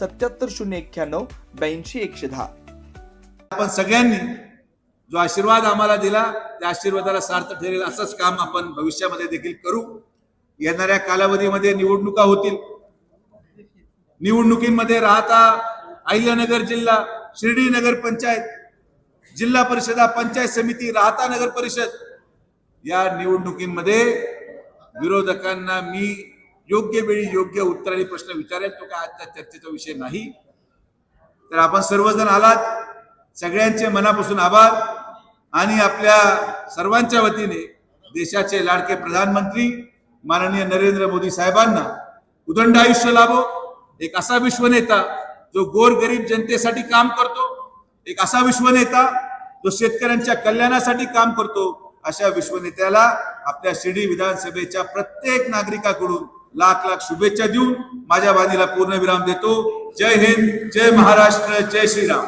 सत्याहत्तर शून्य एक्क्याण्णव ब्याऐंशी एकशे दहा. आपण सगळ्यांनी जो आशीर्वाद आम्हाला दिला त्या आशीर्वादाला सार्थ ठरेल असंच काम आपण भविष्यामध्ये देखील करू. येणाऱ्या कालावधीमध्ये निवडणुका होतील. निवडणुकीमध्ये राहता अहिल्यानगर जिल्हा शिर्डी नगर पंचायत जिल्हा परिषदा पंचायत समिती राहता नगर परिषद या निवडणुकीमध्ये विरोधकांना मी योग्य वेळी योग्य उत्तर आणि प्रश्न विचारेल तो काय आजच्या चर्चेचा विषय नाही. तर आपण सर्वजण आलात. सगळ्यांचे मनापासून आभार. आणि आपल्या सर्वांच्या वतीने देशाचे लाडके प्रधानमंत्री माननीय नरेंद्र मोदी साहेबांना उदंड आयुष्य लाभो. एक असा विश्वनेता जो गोरगरीब जनतेसाठी काम करतो. एक असा विश्वनेता जो शेतकऱ्यांच्या कल्याणासाठी काम करतो. अशा विश्वनेत्याला आपल्या शिर्डी विधानसभेच्या प्रत्येक नागरिकाकडून लाख लाख शुभेच्छा देऊन माझ्या वाणीला पूर्णविराम देतो. जय हिंद जय महाराष्ट्र जय श्रीराम.